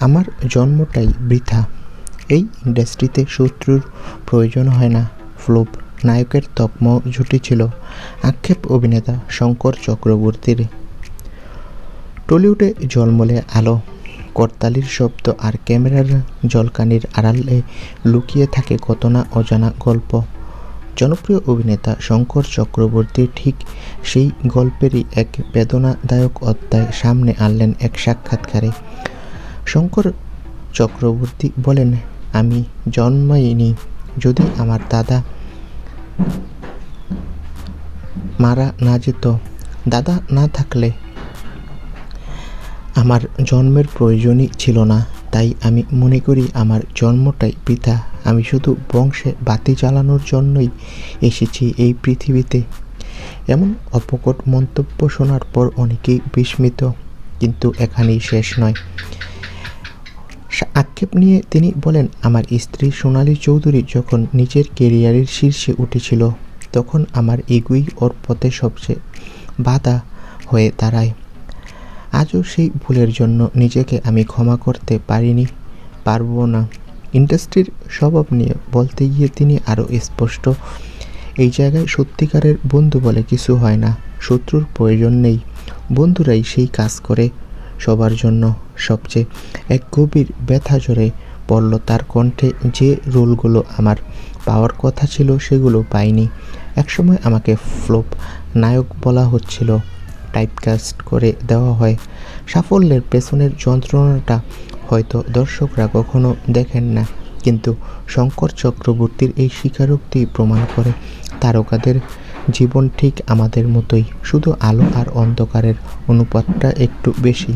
আমার জন্মটাই বৃথা। এই ইন্ডাস্ট্রিতে শত্রুর প্রয়োজন হয় না। ফ্লোপ নায়কের তকম জুটেছিল আক্ষেপ অভিনেতা শঙ্কর চক্রবর্তীর। টলিউডে জলমলে আলো, করতালির শব্দ আর ক্যামেরার জলকানির আড়ালে লুকিয়ে থাকে কত না অজানা গল্প। জনপ্রিয় অভিনেতা শঙ্কর চক্রবর্তী ঠিক সেই গল্পেরই এক বেদনাদায়ক অধ্যায় সামনে আনলেন এক সাক্ষাৎকারে। শঙ্কর চক্রবর্তী বলেন, আমি জন্মাইনি যদি আমার দাদা মারা না যেত। দাদা না থাকলে আমার জন্মের প্রয়োজনই ছিল না। তাই আমি মনে করি আমার জন্মটাই পিতা আমি শুধু বংশে বাতি জ্বালানোর জন্যই এসেছি এই পৃথিবীতে। এমন অপকট মন্তব্য শোনার পর অনেকেই বিস্মিত, কিন্তু এখানেই শেষ নয়। আক্ষেপ নিয়ে তিনি বলেন, আমার স্ত্রী সোনালী চৌধুরী যখন নিজের কেরিয়ারের শীর্ষে উঠেছিল, তখন আমার এগুই ওর পথে সবচেয়ে বাধা হয়ে দাঁড়ায়। আজও সেই ভুলের জন্য নিজেকে আমি ক্ষমা করতে পারিনি, পারব না। ইন্ডাস্ট্রির স্বভাব নিয়ে বলতে গিয়ে তিনি আরও স্পষ্ট, এই জায়গায় সত্যিকারের বন্ধু বলে কিছু হয় না, শত্রুর প্রয়োজন নেই। বন্ধুরাই সেই কাজ করে সবার জন্য সবচেয়ে এক গভীর ব্যথা জোরে পড়ল তার কণ্ঠে যে রোলগুলো আমার পাওয়ার কথা ছিল সেগুলো পাইনি। একসময় আমাকে ফ্লোপ নায়ক বলা হচ্ছিল। টাইপকাস্ট করে দেওয়া হয়। সাফল্যের পেছনের যন্ত্রণাটা হয়তো দর্শকরা কখনো দেখেন না, কিন্তু শঙ্কর চক্রবর্তীর এই স্বীকারোক্তি প্রমাণ করে তারকাদের জীবন ঠিক আমাদের মতোই। শুধু আলো আর অন্ধকারের অনুপাতটা একটু বেশি।